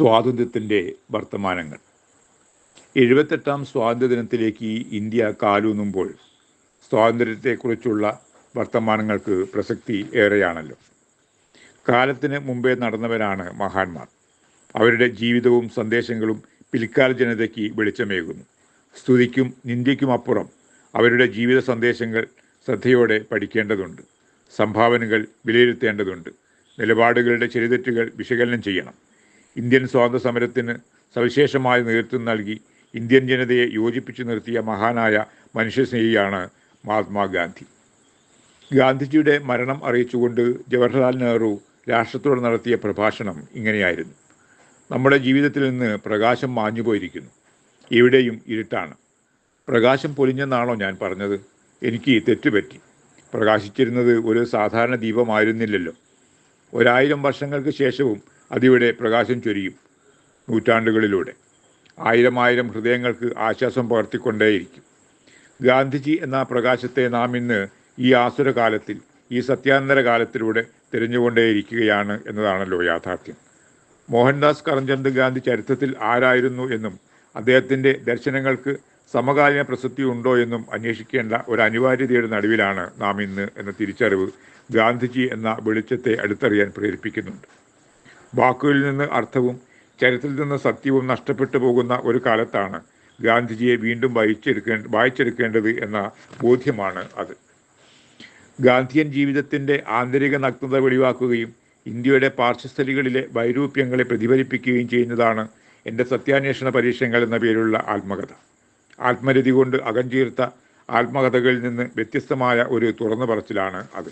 സ്വാതന്ത്ര്യത്തിന്റെ വർത്തമാനങ്ങൾ. എഴുപത്തെട്ടാം സ്വാതന്ത്ര്യദിനത്തിലേക്ക് ഇന്ത്യ കാലൂന്നുമ്പോൾ സ്വാതന്ത്ര്യത്തെക്കുറിച്ചുള്ള വർത്തമാനങ്ങൾക്ക് പ്രസക്തി ഏറെയാണല്ലോ. കാലത്തിന് മുമ്പേ നടന്നവരാണ് മഹാന്മാർ. അവരുടെ ജീവിതവും സന്ദേശങ്ങളും പിൽക്കാല ജനതയ്ക്ക് വെളിച്ചമേകുന്നു. സ്തുതിക്കും നിന്ദ്യയ്ക്കും അപ്പുറം അവരുടെ ജീവിത സന്ദേശങ്ങൾ ശ്രദ്ധയോടെ പഠിക്കേണ്ടതുണ്ട്. സംഭാവനകൾ വിലയിരുത്തേണ്ടതുണ്ട്. നിലപാടുകളുടെ ചെറുതെറ്റുകൾ വിശകലനം ചെയ്യണം. ഇന്ത്യൻ സ്വാതന്ത്ര്യ സമരത്തിന് സവിശേഷമായ നേതൃത്വം നൽകി ഇന്ത്യൻ ജനതയെ യോജിപ്പിച്ചു നിർത്തിയ മഹാനായ മനുഷ്യസ്നേഹിയാണ് മഹാത്മാഗാന്ധി. ഗാന്ധിജിയുടെ മരണം അറിയിച്ചുകൊണ്ട് ജവഹർലാൽ നെഹ്റു രാഷ്ട്രത്തോട് നടത്തിയ പ്രഭാഷണം ഇങ്ങനെയായിരുന്നു. നമ്മുടെ ജീവിതത്തിൽ നിന്ന് പ്രകാശം മാഞ്ഞുപോയിരിക്കുന്നു എവിടെയും ഇരുട്ടാണ്. പ്രകാശം പൊലിഞ്ഞെന്നാണോ ഞാൻ പറഞ്ഞത്? എനിക്ക് തെറ്റുപറ്റി. പ്രകാശിച്ചിരുന്നത് ഒരു സാധാരണ ദീപമായിരുന്നില്ലല്ലോ. ഒരായിരം വർഷങ്ങൾക്ക് ശേഷവും അതിവിടെ പ്രകാശം ചൊരിയും നൂറ്റാണ്ടുകളിലൂടെ. ആയിരം ആയിരം ഹൃദയങ്ങൾക്ക് ആശ്വാസം പകർത്തിക്കൊണ്ടേയിരിക്കും. ഗാന്ധിജി എന്ന പ്രകാശത്തെ നാം ഇന്ന് ഈ ആസുര കാലത്തിൽ ഈ സത്യാന്തര കാലത്തിലൂടെ തിരഞ്ഞുകൊണ്ടേയിരിക്കുകയാണ് എന്നതാണല്ലോ യാഥാർത്ഥ്യം. മോഹൻദാസ് കരംചന്ദ് ഗാന്ധി ചരിത്രത്തിൽ ആരായിരുന്നു എന്നും അദ്ദേഹത്തിന്റെ ദർശനങ്ങൾക്ക് സമകാലീന പ്രസക്തി ഉണ്ടോ എന്നും അന്വേഷിക്കേണ്ട ഒരു അനിവാര്യതയുടെ നടുവിലാണ് നാം ഇന്ന് എന്ന തിരിച്ചറിവ് ഗാന്ധിജി എന്ന വെളിച്ചത്തെ അടുത്തറിയാൻ പ്രേരിപ്പിക്കുന്നുണ്ട്. വാക്കുകളിൽ നിന്ന് അർത്ഥവും ചരിത്രത്തിൽ നിന്ന് സത്യവും നഷ്ടപ്പെട്ടു പോകുന്ന ഒരു കാലത്താണ് ഗാന്ധിജിയെ വീണ്ടും വായിച്ചെടുക്കേ വായിച്ചെടുക്കേണ്ടത് എന്ന ബോധ്യമാണ് അത്. ഗാന്ധിയൻ ജീവിതത്തിന്റെ ആന്തരിക നഗ്നത വെളിവാക്കുകയും ഇന്ത്യയുടെ പാർശ്വസ്ഥലികളിലെ വൈരൂപ്യങ്ങളെ പ്രതിഫലിപ്പിക്കുകയും ചെയ്യുന്നതാണ് എന്റെ സത്യാന്വേഷണ പരീക്ഷണങ്ങൾ എന്ന പേരുള്ള ആത്മകഥ. ആത്മരതി കൊണ്ട് അകഞ്ചീർത്ത ആത്മകഥകളിൽ നിന്ന് വ്യത്യസ്തമായ ഒരു തുറന്നു പറച്ചിലാണ് അത്.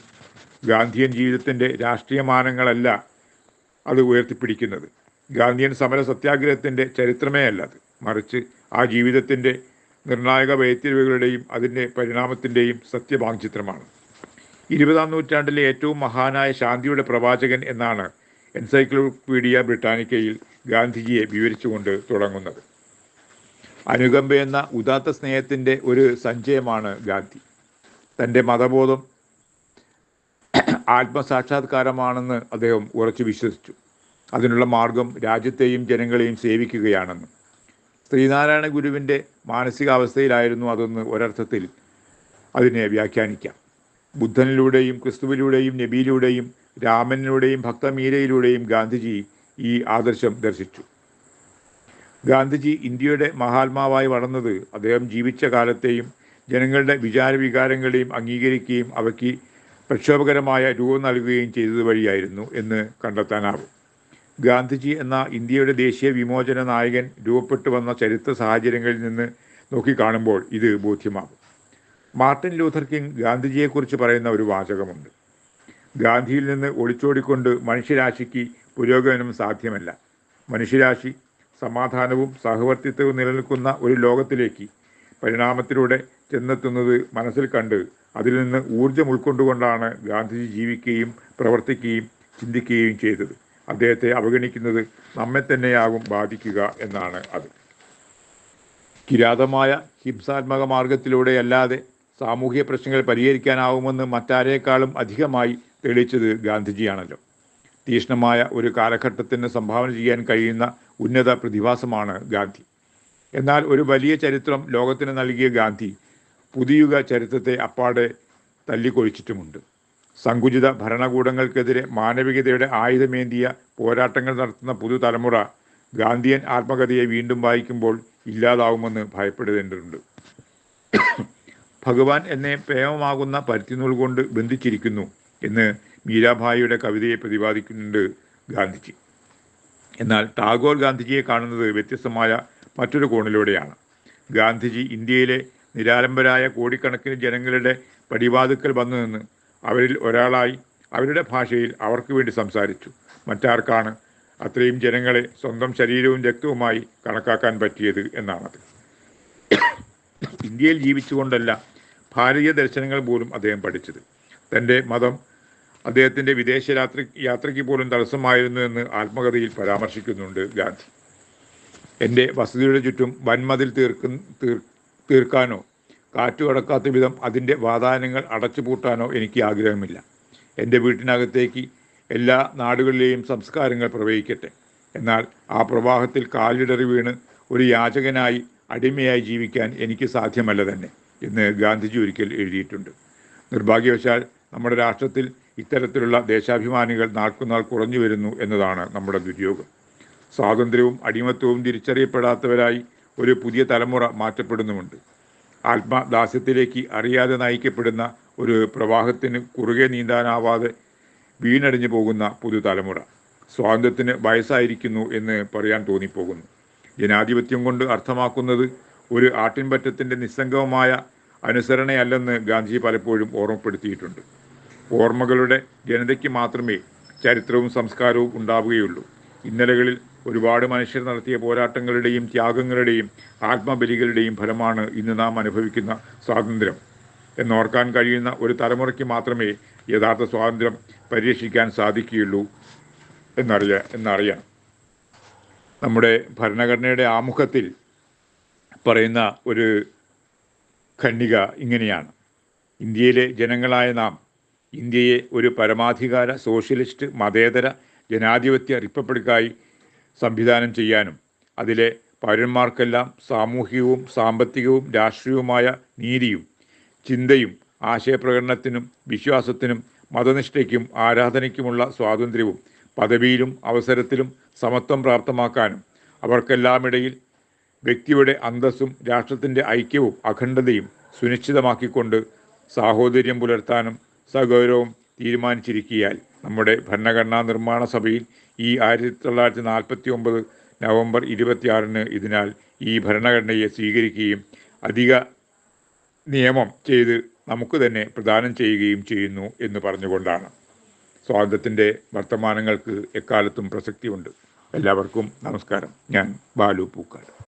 ഗാന്ധിയൻ ജീവിതത്തിന്റെ രാഷ്ട്രീയമാനങ്ങളല്ല അത് ഉയർത്തിപ്പിടിക്കുന്നത്. ഗാന്ധിയൻ സമര സത്യാഗ്രഹത്തിന്റെ ചരിത്രമേ അല്ല അത് മറിച്ച് ആ ജീവിതത്തിന്റെ നിർണായക വൈത്തിരിവുകളുടെയും അതിന്റെ പരിണാമത്തിന്റെയും സത്യവാങ്ചിത്രമാണ് ഇരുപതാം നൂറ്റാണ്ടിലെ ഏറ്റവും മഹാനായ ശാന്തിയുടെ പ്രവാചകൻ എന്നാണ് എൻസൈക്ലോപീഡിയ ബ്രിട്ടാനിക്കയിൽ ഗാന്ധിജിയെ വിവരിച്ചുകൊണ്ട് തുടങ്ങുന്നത്. അനുകമ്പ എന്ന ഉദാത്ത സ്നേഹത്തിന്റെ ഒരു സഞ്ചയമാണ് ഗാന്ധി. തന്റെ മതബോധം ആത്മസാക്ഷാത്കാരമാണെന്ന് അദ്ദേഹം ഉറച്ചു വിശ്വസിച്ചു. അതിനുള്ള മാർഗം രാജ്യത്തെയും ജനങ്ങളെയും സേവിക്കുകയാണെന്ന്. ശ്രീനാരായണ ഗുരുവിന്റെ മാനസികാവസ്ഥയിലായിരുന്നു അതെന്ന് ഒരർത്ഥത്തിൽ അതിനെ വ്യാഖ്യാനിക്കാം. ബുദ്ധനിലൂടെയും ക്രിസ്തുവിലൂടെയും നബിയിലൂടെയും രാമനിലൂടെയും ഭക്തമീരയിലൂടെയും ഗാന്ധിജി ഈ ആദർശം ദർശിച്ചു. ഗാന്ധിജി ഇന്ത്യയുടെ മഹാത്മാവായി വളർന്നത് അദ്ദേഹം ജീവിച്ച കാലത്തെയും ജനങ്ങളുടെ വിചാരവികാരങ്ങളെയും അംഗീകരിക്കുകയും അവയ്ക്ക് പ്രക്ഷോഭകരമായ രൂപം നൽകുകയും ചെയ്തത് വഴിയായിരുന്നു എന്ന് കണ്ടെത്താനാവും. ഗാന്ധിജി എന്ന ഇന്ത്യയുടെ ദേശീയ വിമോചന നായകൻ രൂപപ്പെട്ടു വന്ന ചരിത്ര സാഹചര്യങ്ങളിൽ നിന്ന് നോക്കിക്കാണുമ്പോൾ ഇത് ബോധ്യമാകും. മാർട്ടിൻ ലൂഥർ കിങ് ഗാന്ധിജിയെക്കുറിച്ച് പറയുന്ന ഒരു വാചകമുണ്ട്. ഗാന്ധിയിൽ നിന്ന് ഒളിച്ചോടിക്കൊണ്ട് മനുഷ്യരാശിക്ക് പുരോഗമനം സാധ്യമല്ല. മനുഷ്യരാശി സമാധാനവും സഹവർത്തിത്വവും നിലനിൽക്കുന്ന ഒരു ലോകത്തിലേക്ക് പരിണാമത്തിലൂടെ ചെന്നെത്തുന്നത് മനസ്സിൽ കണ്ട് അതിൽ നിന്ന് ഊർജം ഉൾക്കൊണ്ടുകൊണ്ടാണ് ഗാന്ധിജി ജീവിക്കുകയും പ്രവർത്തിക്കുകയും ചിന്തിക്കുകയും ചെയ്തത്. അദ്ദേഹത്തെ അവഗണിക്കുന്നത് നമ്മെ തന്നെയാകും ബാധിക്കുക എന്നാണ് അത്. കിരാതമായ ഹിംസാത്മക മാർഗത്തിലൂടെയല്ലാതെ സാമൂഹിക പ്രശ്നങ്ങൾ പരിഹരിക്കാനാവുമെന്ന് മറ്റാരേക്കാളും അധികമായി തെളിയിച്ചത് ഗാന്ധിജിയാണല്ലോ. തീഷ്ണമായ ഒരു കാലഘട്ടത്തിന് സംഭാവന ചെയ്യാൻ കഴിയുന്ന ഉന്നത പ്രതിഭാസമാണ് ഗാന്ധി. എന്നാൽ ഒരു വലിയ ചരിത്രം ലോകത്തിന് നൽകിയ ഗാന്ധി പുതിയുഗ ചരിത്രത്തെ അപ്പാടെ തല്ലിക്കൊഴിച്ചിട്ടുമുണ്ട്. സങ്കുചിത ഭരണകൂടങ്ങൾക്കെതിരെ മാനവികതയുടെ ആയുധമേന്തിയ പോരാട്ടങ്ങൾ നടത്തുന്ന പുതുതലമുറ ഗാന്ധിയൻ ആത്മകഥയെ വീണ്ടും വായിക്കുമ്പോൾ ഇല്ലാതാവുമെന്ന് ഭയപ്പെടേണ്ടതുണ്ട്. ഭഗവാൻ എന്നെ പ്രേമമാകുന്ന പരുത്തിനൂൽ കൊണ്ട് ബന്ധിച്ചിരിക്കുന്നു എന്ന് മീരാഭായിയുടെ കവിതയെ പ്രതിപാദിക്കുന്നുണ്ട് ഗാന്ധിജി. എന്നാൽ ടാഗോർ ഗാന്ധിജിയെ കാണുന്നത് വ്യത്യസ്തമായ മറ്റൊരു കോണിലൂടെയാണ്. ഗാന്ധിജി ഇന്ത്യയിലെ നിരാലംബരായ കോടിക്കണക്കിന് ജനങ്ങളുടെ പടിവാതുക്കൽ വന്നു നിന്ന് അവരിൽ ഒരാളായി അവരുടെ ഭാഷയിൽ അവർക്ക് വേണ്ടി സംസാരിച്ചു. മറ്റാർക്കാണ് അത്രയും ജനങ്ങളെ സ്വന്തം ശരീരവും രക്തവുമായി കണക്കാക്കാൻ പറ്റിയത് എന്നാണത്. ഇന്ത്യയിൽ ജീവിച്ചുകൊണ്ടല്ല ഭാരതീയ ദർശനങ്ങൾ പോലും അദ്ദേഹം പഠിച്ചത്. തന്റെ മതം അദ്ദേഹത്തിന്റെ വിദേശ യാത്ര യാത്രയ്ക്ക് പോലും തടസ്സമായിരുന്നു എന്ന് ആത്മകഥയിൽ പരാമർശിക്കുന്നുണ്ട് ഗാന്ധി. എന്റെ വസതിയുടെ ചുറ്റും വൻമതിൽ തീർക്കുന്ന തീർ തീർക്കാനോ കാറ്റു കടക്കാത്ത വിധം അതിന്റെ വാതായനങ്ങൾ അടച്ചുപൂട്ടാനോ എനിക്ക് ആഗ്രഹമില്ല. എന്റെ വീട്ടിനകത്തേക്ക് എല്ലാ നാടുകളിലെയും സംസ്കാരങ്ങൾ പ്രവഹിക്കട്ടെ. എന്നാൽ ആ പ്രവാഹത്തിൽ കാലിടറി വീണ് ഒരു യാചകനായി അടിമയായി ജീവിക്കാൻ എനിക്ക് സാധ്യമല്ല തന്നെ എന്ന് ഗാന്ധിജി ഒരിക്കൽ എഴുതിയിട്ടുണ്ട്. നിർഭാഗ്യവശാൽ നമ്മുടെ രാഷ്ട്രത്തിൽ ഇത്തരത്തിലുള്ള ദേശാഭിമാനികൾ നാൾക്കുനാൾ കുറഞ്ഞു വരുന്നു എന്നതാണ് നമ്മുടെ ദുര്യോഗം. സ്വാതന്ത്ര്യവും അടിമത്വവും തിരിച്ചറിയപ്പെടാത്തവരായി ഒരു പുതിയ തലമുറ മാറ്റപ്പെടുന്നുമുണ്ട്. ആത്മദാസ്യത്തിലേക്ക് അറിയാതെ നയിക്കപ്പെടുന്ന ഒരു പ്രവാഹത്തിന് കുറുകെ നീന്താനാവാതെ വീണടിഞ്ഞു പോകുന്ന പുതുതലമുറ. സ്വാതന്ത്ര്യത്തിന് വയസ്സായിരിക്കുന്നു എന്ന് പറയാൻ തോന്നിപ്പോകുന്നു. ജനാധിപത്യം കൊണ്ട് അർത്ഥമാക്കുന്നത് ഒരു ആട്ടിൻപറ്റത്തിന്റെ നിസ്സംഗമായ അനുസരണയല്ലെന്ന് ഗാന്ധി പലപ്പോഴും ഓർമ്മപ്പെടുത്തിയിട്ടുണ്ട്. ഓർമ്മകളുടെ ജനതയ്ക്ക് മാത്രമേ ചരിത്രവും സംസ്കാരവും ഉണ്ടാവുകയുള്ളൂ. ഇന്നലകളിൽ ഒരുപാട് മനുഷ്യർ നടത്തിയ പോരാട്ടങ്ങളുടെയും ത്യാഗങ്ങളുടെയും ആത്മബലികളുടെയും ഫലമാണ് ഇന്ന് നാം അനുഭവിക്കുന്ന സ്വാതന്ത്ര്യം. എന്നോർക്കാൻ കഴിയുന്ന ഒരു തലമുറയ്ക്ക് മാത്രമേ യഥാർത്ഥ സ്വാതന്ത്ര്യം പരീക്ഷിക്കാൻ സാധിക്കുകയുള്ളൂ എന്നറിയ എന്നറിയാം. നമ്മുടെ ഭരണഘടനയുടെ ആമുഖത്തിൽ പറയുന്ന ഒരു ഖണ്ഡിക ഇങ്ങനെയാണ്. ഇന്ത്യയിലെ ജനങ്ങളായ നാം ഇന്ത്യയെ ഒരു പരമാധികാര സോഷ്യലിസ്റ്റ് മതേതര ജനാധിപത്യ റിപ്പബ്ലിക്കായി സംവിധാനം ചെയ്യാനും അതിലെ പൗരന്മാർക്കെല്ലാം സാമൂഹികവും സാമ്പത്തികവും രാഷ്ട്രീയവുമായ നീതിയും ചിന്തയും ആശയപ്രകടനത്തിനും വിശ്വാസത്തിനും മതനിഷ്ഠയ്ക്കും ആരാധനയ്ക്കുമുള്ള സ്വാതന്ത്ര്യവും പദവിയിലും അവസരത്തിലും സമത്വം പ്രാപ്തമാക്കാനും അവർക്കെല്ലാമിടയിൽ വ്യക്തിയുടെ അന്തസ്സും രാഷ്ട്രത്തിന്റെ ഐക്യവും അഖണ്ഡതയും സുനിശ്ചിതമാക്കിക്കൊണ്ട് സാഹോദര്യം പുലർത്താനും സഗൗരവം തീരുമാനിച്ചിരിക്കിയാൽ നമ്മുടെ ഭരണഘടനാ നിർമ്മാണ സഭയിൽ ഈ ആയിരത്തി തൊള്ളായിരത്തി നാൽപ്പത്തി ഒമ്പത് നവംബർ ഇരുപത്തിയാറിന് ഇതിനാൽ ഈ ഭരണഘടനയെ സ്വീകരിക്കുകയും അധിക നിയമം ചെയ്ത് നമുക്ക് തന്നെ പ്രദാനം ചെയ്യുകയും ചെയ്യുന്നു എന്ന് പറഞ്ഞുകൊണ്ടാണ്. സ്വാതന്ത്ര്യത്തിന്റെ വർത്തമാനങ്ങൾക്ക് എക്കാലത്തും പ്രസക്തിയുണ്ട്. എല്ലാവർക്കും നമസ്കാരം. ഞാൻ ബാലു പൂക്കാട്.